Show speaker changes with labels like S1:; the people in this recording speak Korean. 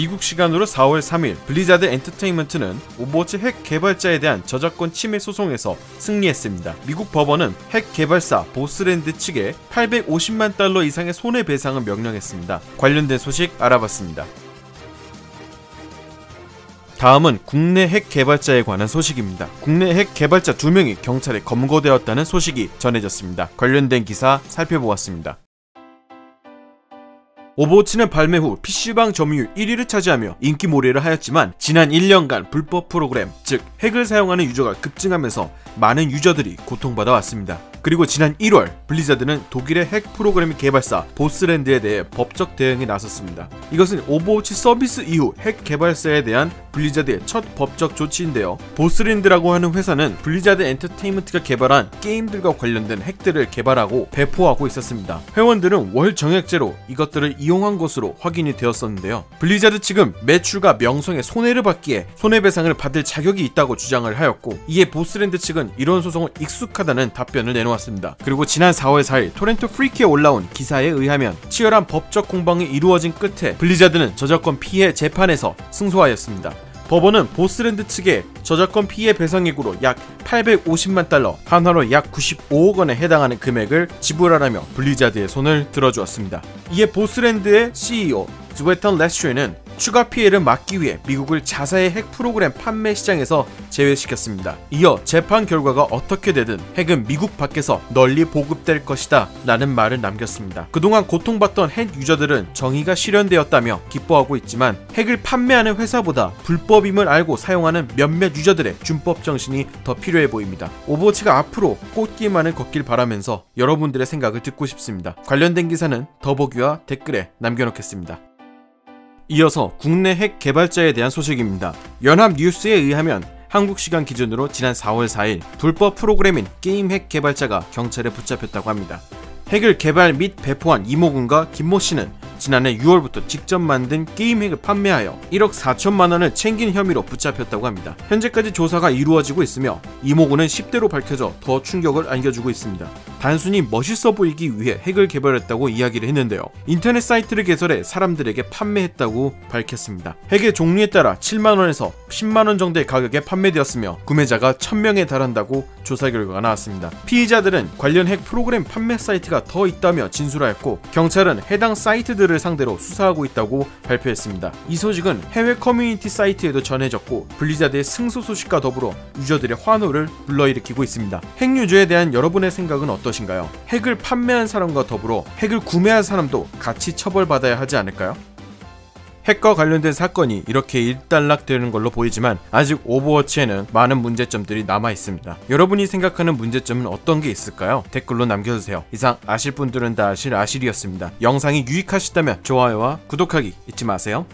S1: 미국 시간으로 4월 3일 블리자드 엔터테인먼트는 오버워치 핵 개발자에 대한 저작권 침해 소송에서 승리했습니다. 미국 법원은 핵 개발사 보스랜드 측에 850만 달러 이상의 손해배상을 명령했습니다. 관련된 소식 알아봤습니다. 다음은 국내 핵 개발자에 관한 소식입니다. 국내 핵 개발자 2명이 경찰에 검거되었다는 소식이 전해졌습니다. 관련된 기사 살펴보았습니다. 오버워치는 발매 후 PC방 점유율 1위를 차지하며 인기 몰이를 하였지만 지난 1년간 불법 프로그램, 즉 핵을 사용하는 유저가 급증하면서 많은 유저들이 고통받아 왔습니다. 그리고 지난 1월 블리자드는 독일의 핵 프로그램 개발사 보스랜드에 대해 법적 대응에 나섰습니다. 이것은 오버워치 서비스 이후 핵 개발사에 대한 블리자드의 첫 법적 조치인데요. 보스랜드라고 하는 회사는 블리자드 엔터테인먼트가 개발한 게임들과 관련된 핵들을 개발하고 배포하고 있었습니다. 회원들은 월 정액제로 이것들을 이용한 것으로 확인이 되었었는데요. 블리자드 측은 매출과 명성에 손해를 받기에 손해배상을 받을 자격이 있다고 주장을 하였고 이에 보스랜드 측은 이런 소송을 익숙하다는 답변을 내놓 내놓았습니다. 그리고 지난 4월 4일 토렌토 프리키에 올라온 기사에 의하면 치열한 법적 공방이 이루어진 끝에 블리자드는 저작권 피해 재판에서 승소하였습니다. 법원은 보스랜드 측에 저작권 피해 배상액으로 약 850만 달러, 한화로 약 95억 원에 해당하는 금액을 지불하라며 블리자드의 손을 들어주었습니다. 이에 보스랜드의 CEO 즈웨턴 레스트레는 추가 피해를 막기 위해 미국을 자사의 핵 프로그램 판매 시장에서 제외시켰습니다. 이어 재판 결과가 어떻게 되든 핵은 미국 밖에서 널리 보급될 것이다 라는 말을 남겼습니다. 그동안 고통받던 핵 유저들은 정의가 실현되었다며 기뻐하고 있지만 핵을 판매하는 회사보다 불법임을 알고 사용하는 몇몇 유저들의 준법 정신이 더 필요해 보입니다. 오버워치가 앞으로 꽃길만을 걷길 바라면서 여러분들의 생각을 듣고 싶습니다. 관련된 기사는 더보기와 댓글에 남겨놓겠습니다. 이어서 국내 핵 개발자에 대한 소식입니다. 연합뉴스에 의하면 한국 시간 기준으로 지난 4월 4일 불법 프로그램인 게임 핵 개발자가 경찰에 붙잡혔다고 합니다. 핵을 개발 및 배포한 이모군과 김모 씨는 지난해 6월부터 직접 만든 게임 핵을 판매하여 1억 4천만 원을 챙긴 혐의로 붙잡혔다고 합니다. 현재까지 조사가 이루어지고 있으며 이모군은 10대로 밝혀져 더 충격을 안겨주고 있습니다. 단순히 멋있어 보이기 위해 핵을 개발했다고 이야기를 했는데요. 인터넷 사이트를 개설해 사람들에게 판매했다고 밝혔습니다. 핵의 종류에 따라 7만원에서 10만원 정도의 가격에 판매되었으며 구매자가 1000명에 달한다고 조사 결과가 나왔습니다. 피의자들은 관련 핵 프로그램 판매 사이트가 더 있다며 진술하였고 경찰은 해당 사이트들을 상대로 수사하고 있다고 발표했습니다. 이 소식은 해외 커뮤니티 사이트에도 전해졌고 블리자드의 승소 소식과 더불어 유저들의 환호를 불러일으키고 있습니다. 핵 유저에 대한 여러분의 생각은 어떠신가요? 핵을 판매한 사람과 더불어 핵을 구매한 사람도 같이 처벌받아야 하지 않을까요? 핵과 관련된 사건이 이렇게 일단락되는 걸로 보이지만 아직 오버워치에는 많은 문제점들이 남아 있습니다. 여러분이 생각하는 문제점은 어떤 게 있을까요? 댓글로 남겨주세요. 이상 아실 분들은 다 아실 아실이었습니다. 영상이 유익하셨다면 좋아요와 구독하기 잊지 마세요.